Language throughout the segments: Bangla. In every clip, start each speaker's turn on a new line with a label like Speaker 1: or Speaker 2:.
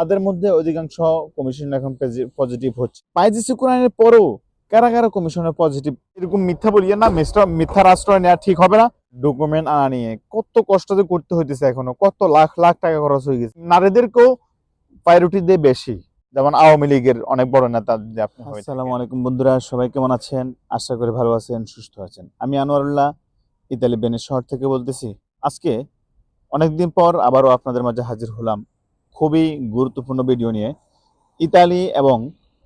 Speaker 1: তাদের মধ্যে অধিকাংশ কমিশন এখন পজিটিভ হচ্ছে। পাইজিসি কোরআনের পরেও কারা কারা কমিশনের পজিটিভ এরকম মিথ্যা বলিয়ে না মিথ্যার আশ্রয় নেওয়া ঠিক হবে না। ডকুমেন্ট আনা নিয়ে কত কষ্ট যে করতে হইতেছে এখনও, কত লাখ লাখ টাকা খরচ হয়ে গেছে। নারীদেরকেও প্রায়োরিটি দিয়ে বেশি। যেমন আওয়ামী লীগের অনেক বড় নেতা আপনি আসসালামু আলাইকুম বন্ধুরা, সবাই কেমন আছেন? আশা করি ভালো আছেন, সুস্থ আছেন। আমি আনোয়ারুল্লাহ ইতালি বেনের শহর থেকে বলতেছি। আজকে অনেকদিন পর আবারও আপনাদের মাঝে হাজির হলাম। খুবই গুরুত্বপূর্ণ ভিডিও নিয়ে ইতালি এবং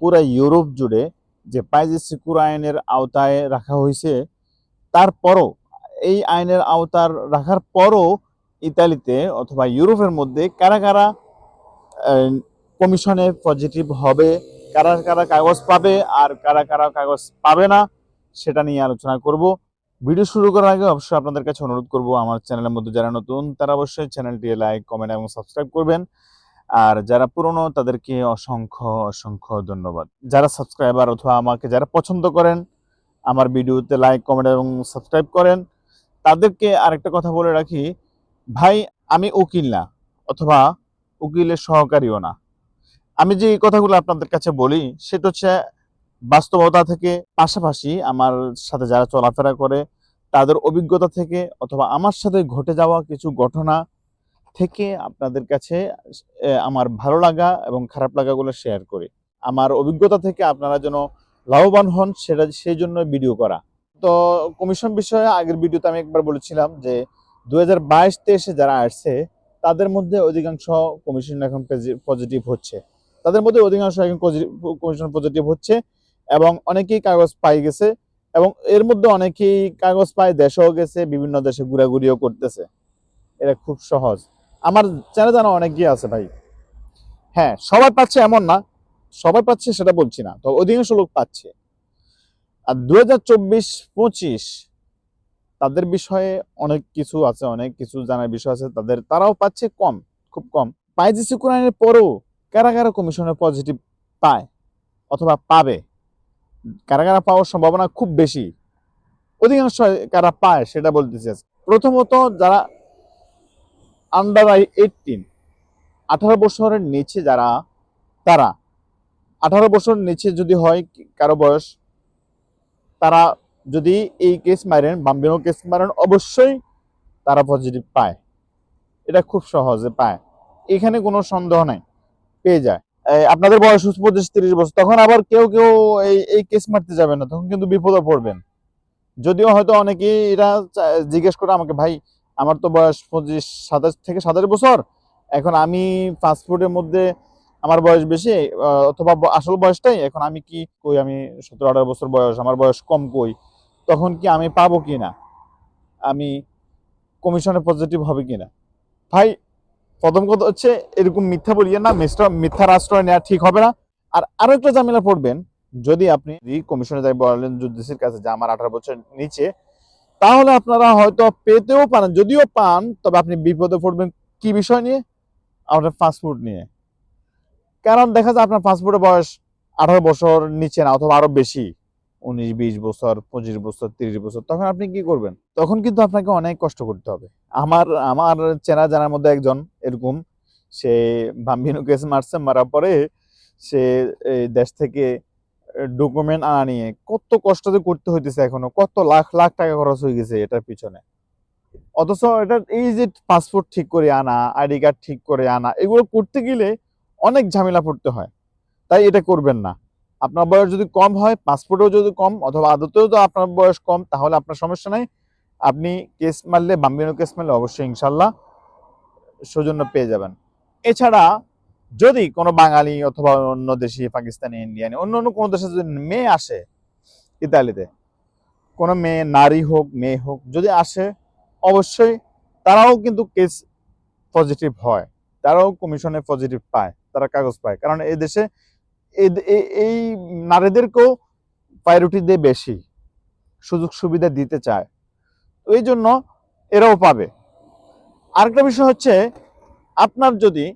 Speaker 1: পুরো ইউরোপ জুড়ে যে পাইজেসিকুর আইনের আওতায় রাখা হয়েছে, তারপরও এই আইনের আওতার রাখার পরও ইতালিতে অথবা ইউরোপের মধ্যে কারা কারা কমিশনে পজিটিভ হবে, কারা কারা কাগজ পাবে আর কারা কারা কাগজ পাবে না, সেটা নিয়ে আলোচনা করব। ভিডিও শুরু করার আগে অবশ্যই আপনাদের কাছে অনুরোধ করব আমার চ্যানেলের মধ্যে যারা নতুন, তারা অবশ্যই চ্যানেলটি লাইক কমেন্ট এবং সাবস্ক্রাইব করবেন। আর যারা পুরনো, তাদেরকে অসংখ্য অসংখ্য ধন্যবাদ। যারা সাবস্ক্রাইবার অথবা আমাকে যারা পছন্দ করেন, আমার ভিডিওতে লাইক কমেন্ট এবং সাবস্ক্রাইব করেন, তাদেরকে আরেকটা কথা বলে রাখি, ভাই, আমি উকিল না, অথবা উকিলের সহকারীও না। আমি যে কথাগুলো আপনাদের কাছে বলি, সেটা হচ্ছে বাস্তবতা থেকে, পাশাপাশি আমার সাথে যারা চলাফেরা করে, তাদের অভিজ্ঞতা থেকে, অথবা আমার সাথে ঘটে যাওয়া কিছু ঘটনা থেকে আপনাদের কাছে আমার ভালো লাগা এবং খারাপ লাগাগুলো শেয়ার করি। আমার অভিজ্ঞতা থেকে আপনারা যেন লাভবান হন, সেটা, সেই জন্য ভিডিও করা। তো কমিশন বিষয়ে আগের ভিডিওতে আমি একবার বলেছিলাম যে দু হাজার বাইশ তেইশে যারা আসছে, তাদের মধ্যে অধিকাংশ কমিশন এখন পজিটিভ হচ্ছে। তাদের মধ্যে অধিকাংশ এখন কমিশন পজিটিভ হচ্ছে এবং অনেকেই কাগজ পাই গেছে এবং এর মধ্যে অনেকেই কাগজ পায় দেশেও গেছে, বিভিন্ন দেশে ঘুরাঘুরিও করতেছে। এটা খুব সহজ। আমার চেনা জানা অনেকেই আছে ভাই। হ্যাঁ সবাই পাচ্ছে এমন না, সবাই পাচ্ছে সেটা বলছি না তো অধিকাংশ লোক পাচ্ছে। আর দু হাজার চব্বিশ, পঁচিশ, তাদের বিষয়ে অনেক কিছু আছে, অনেক কিছু জানার বিষয় আছে, তাদের, তারাও পাচ্ছে কম, খুব কম। পাইজিসি কোরআনের পরেও কারা কারা কমিশনের পজিটিভ পায়, অথবা পাবে। কারা কারা পাওয়ার সম্ভাবনা খুব বেশি। অধিকাংশ কারা পায় সেটা বলতেছি। প্রথমত যারা আন্ডার আই এইটিন আঠারো বছরের নিচে যারা, তারা, আঠারো বছর নিচে যদি হয় কারও বয়স, তারা যদি এই কেস মারেন বাম্বিনো কেস মারেন, অবশ্যই তারা পজিটিভ পায়। এটা খুব সহজে পায়। এখানে কোনো সন্দেহ নাই, পেয়ে যায়। আপনাদের বয়স পঁচিশ তিরিশ বছর, তখন আবার কেউ কেউ এই এই কেস মারতে যাবে না, তখন কিন্তু বিপদে পড়বেন। যদিও হয়তো অনেকেই চা- জিজ্ঞেস করে আমাকে, ভাই আমার তো বয়স পঁচিশ, সাতাশ থেকে সাতাশ বছর। এখন আমি পাসপোর্টের মধ্যে আমার বয়স বেশি অথবা আসল বয়সটাই, এখন আমি কি কই? আমি সতেরো, আঠারো বছর বয়স, আমার বয়স কম কই। তখন কি আমি পাবো কি না আমি কমিশনে পজিটিভ হবে কিনা? ভাই, প্রথম কথা হচ্ছে, এরকম মিথ্যা বলিয়ে না মিস্টার মিথ্যার আশ্রয় নেওয়া ঠিক হবে না। আর আরও একটা ঝামেলা পড়বেন, যদি আপনি কমিশনে যাই বলেন জুডিসির কাছে যে আমার আঠারো বছর নিচে তাহলে আপনারা হয়তো পেতেও পারেন, যদিও পান, তবে আপনি বিপদে পড়বেন কি বিষয় নিয়ে? আপনার ফাস্টফুড নিয়ে। কারণ দেখা যায় আপনার ফাস্টফুডের বয়স আঠারো বছর নিচে না, অথবা আরও বেশি, উনিশ, বিশ বছর, পঁচিশ বছর, তিরিশ বছর, তখন আপনি কি করবেন? তখন কিন্তু আপনাকে অনেক কষ্ট করতে হবে। আমার আমার চেনা জানার মধ্যে একজন এরকম, সে বাম্বিনো কেস মারছে, মারার পরে সে দেশ থেকে ডকুমেন্ট আনা নিয়ে কত কষ্ট যে করতে হইতেছে এখনও, কত লাখ লাখ টাকা খরচ হয়ে গেছে এটার পিছনে। অথচ এটা এই যে পাসপোর্ট ঠিক করে আনা আইডি কার্ড ঠিক করে আনা, এগুলো করতে গেলে অনেক ঝামেলা পড়তে হয়। তাই এটা করবেন না। আপনার বয়স যদি কম হয় পাসপোর্টেও যদি কম অথবা আদতেও তো আপনার বয়স কম, তাহলে আপনার সমস্যা নাই। আপনি কেস মারলে, বাম্বিনো কেস মারলে অবশ্যই ইনশাল্লাহ সৌজন্য পেয়ে যাবেন। এছাড়া যদি কোনো বাঙালি অথবা অন্য দেশি, পাকিস্তানি, ইন্ডিয়ানি, অন্য অন্য কোনো দেশে যদি মেয়ে আসে ইতালিতে, কোনো মেয়ে, নারী হোক, মেয়ে হোক, যদি আসে, অবশ্যই তারাও কিন্তু কেস পজিটিভ হয়। তারাও কমিশনে পজিটিভ পায়, তারা কাগজ পায়। কারণ এই দেশে এই নারীদেরকেও প্রায়োরিটি দিয়ে বেশি, সুযোগ সুবিধা দিতে চায়। তো এই জন্য এরাও পাবে। আরেকটা বিষয় হচ্ছে, আপনার যদি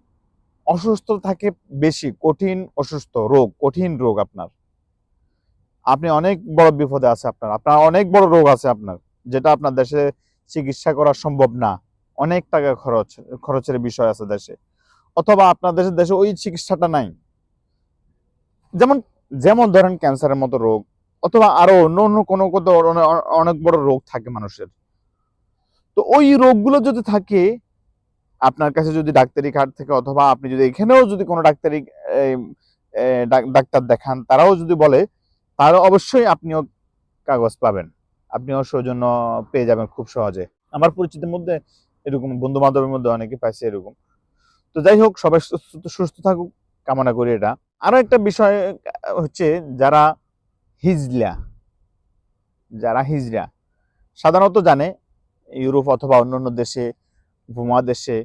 Speaker 1: অসুস্থ থাকে বেশি, কঠিন অসুস্থ রোগ, কঠিন রোগ আপনার। আপনি অনেক বড় বিপদে আছে আপনার আপনার অনেক বড় রোগ আছে আপনার, যেটা আপনার দেশে চিকিৎসা করা সম্ভব না। অনেক টাকা খরচ, খরচের বিষয় আছে দেশে। অথবা আপনার দেশের দেশে ওই চিকিৎসাটা নাই। যেমন যেমন ধরেন ক্যান্সারের মতো রোগ, অথবা আরও অন্য অন্য কোনো কোনো অনেক বড় রোগ থাকে মানুষের। তো ওই রোগগুলো যদি থাকে আপনার কাছে যদি ডাক্তারি কার্ড থেকে অথবা আপনি যদি এখানেও যদি কোনো ডাক্তারি ডাক্তার দেখান, তারাও যদি বলে তাহলে অবশ্যই আপনিও কাগজ পাবেন। আপনিও সৌজন্য পেয়ে যাবেন খুব সহজে। আমার পরিচিতির মধ্যে এরকম বন্ধু বান্ধবের মধ্যে অনেকে পাইছে এরকম। তো যাই হোক, সবাই সুস্থ থাকুক, কামনা করি এটা। আরও একটা বিষয়, হচ্ছে যারা হিজলা, যারা হিজড়া সাধারণত জানে, ইউরোপ অথবা অন্যান্য দেশে উপমহাদেশে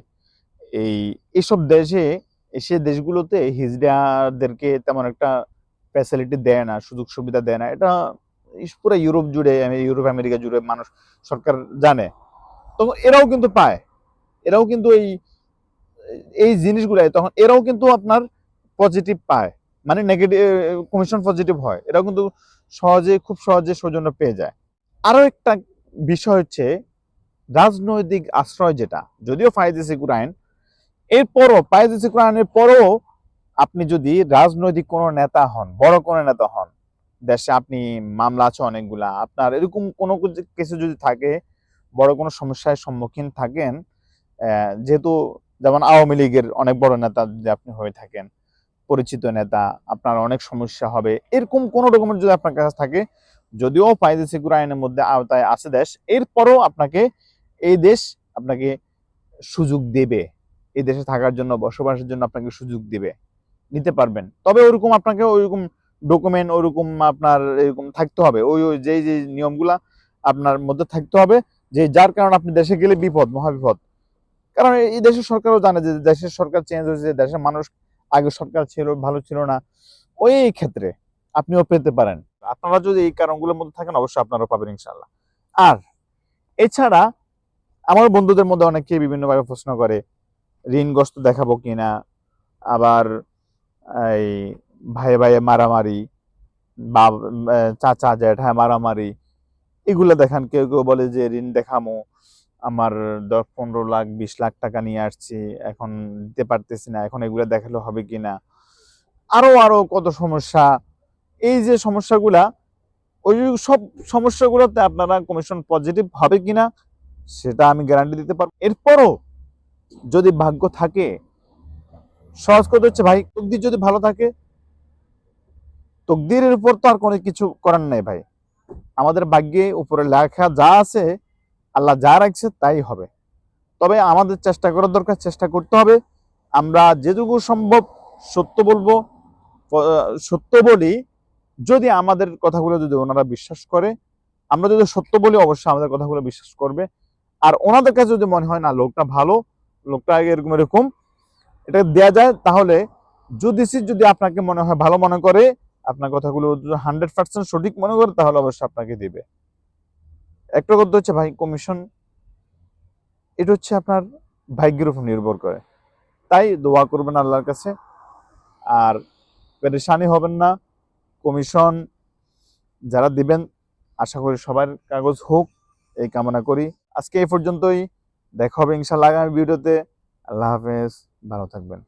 Speaker 1: এই, এসব দেশে এসে দেশগুলোতে হিজড়াদেরকে তেমন একটা ফ্যাসিলিটি দেয় না, সুযোগ সুবিধা দেয় না। এটা পুরো ইউরোপ জুড়ে ইউরোপ, আমেরিকা জুড়ে মানুষ, সরকার জানে। তো এরাও কিন্তু পায়। এরাও কিন্তু এই এই জিনিসগুলাই, তখন এরাও কিন্তু আপনার পজিটিভ পায়। মানে নেগেটিভ কমিশন পজিটিভ হয়। এরাও কিন্তু সহজে, খুব সহজে সৌজন্য পেয়ে যায়। আরও একটা বিষয় হচ্ছে রাজনৈতিক আশ্রয় যেটা, যদিও ফাইজে সিকুর আইন এরপরও ফাইজে সিকুর আইনের পরও আপনি যদি রাজনৈতিক কোনো নেতা হন, বড় কোনো নেতা হন, দেশে আপনি মামলা আছে অনেকগুলা, আপনার এরকম কোনো কিছু- যদি থাকে, বড় কোনো সমস্যার সম্মুখীন থাকেন যেহেতু যেমন আওয়ামী লীগের অনেক বড় নেতা যদি আপনি হয়ে থাকেন, পরিচিত নেতা, আপনার অনেক সমস্যা হবে, এরকম কোনো রকমের যদি আপনার কাছে থাকে, যদিও ফাইজে সিকুর আইনের মধ্যে আওতায় আছে দেশ, এরপরও আপনাকে এই দেশ আপনাকে সুযোগ দেবে। এই দেশে থাকার জন্য, বসবাসের জন্য আপনাকে সুযোগ দেবে। নিতে পারবেন। তবে ওইরকম আপনাকে ওইরকম ডকুমেন্ট ওইরকম আপনার এরকম থাকতে হবে। ওই ওই যে যে নিয়মগুলা আপনার মধ্যে থাকতে হবে যে, যার কারণে আপনি দেশে গেলে বিপদ, মহাবিপদ। কারণ এই দেশের সরকারও জানে যে, দেশের সরকার চেঞ্জ হয়েছে, দেশের মানুষ আগে সরকার ছিল, ভালো ছিল না। ওই ক্ষেত্রে আপনিও পেতে পারেন। আপনারা যদি এই কারণগুলোর মধ্যে থাকেন, অবশ্যই আপনারা পাবেন ইনশাল্লাহ আর এছাড়া আমার বন্ধুদের মধ্যে অনেকে বিভিন্নভাবে প্রশ্ন করে, ঋণগ্রস্ত দেখাবো কিনা? আবার এই ভাইয়ে ভাইয়ে মারামারি বা চাচা জ্যাঠা মারামারি, এগুলো দেখান। কেউ কেউ বলে যে, ঋণ দেখামো, আমার দশ, পনেরো লাখ, বিশ লাখ টাকা নিয়ে আসছি, এখন দিতে পারতেছি না, এখন এগুলো দেখালে হবে কি না আরও আরও কত সমস্যা। এই যে সমস্যাগুলা, ওই সব সমস্যাগুলোতে আপনারা কমিশন পজিটিভ হবে কিনা সেটা আমি গ্যারান্টি দিতে পারব। এরপরও যদি ভাগ্য থাকে, সহজ কথা হচ্ছে ভাই, তকদির যদি ভালো থাকে, তকদিরের উপর তো আর কোনো কিছু করার নাই ভাই। আমাদের ভাগ্যে উপরে লেখা যা আছে, আল্লাহ যা রাখছে তাই হবে। তবে আমাদের চেষ্টা করার দরকার, চেষ্টা করতে হবে। আমরা যেটুকু সম্ভব সত্য বলব সত্য বলি। যদি আমাদের কথাগুলো যদি ওনারা বিশ্বাস করে, আমরা যদি সত্য বলি, অবশ্যই আমাদের কথাগুলো বিশ্বাস করবে। আর ওনাদের কাছে যদি মনে হয়, না, লোকটা ভালো, লোকটা এরকম এরকম, এটা দেয়া যায়, তাহলে যদি যদি আপনাকে মনে হয় ভালো মনে করে, আপনার কথাগুলো হান্ড্রেড পার্সেন্ট সঠিক মনে করে, তাহলে অবশ্যই আপনাকে দিবে। একটা কথা হচ্ছে ভাই কমিশন এটা হচ্ছে আপনার ভাগ্যের উপর নির্ভর করে। তাই দোয়া করবেন আল্লাহর কাছে। আর পেরেশানি হবেন না কমিশন যারা দিবেন, আশা করি সবার কাগজ হোক, এই কামনা করি। আজকে এই পর্যন্তই। দেখা হবে ইনশাল্লাহ আগামী ভিডিওতে। আল্লাহ হাফেজ ভালো থাকবেন।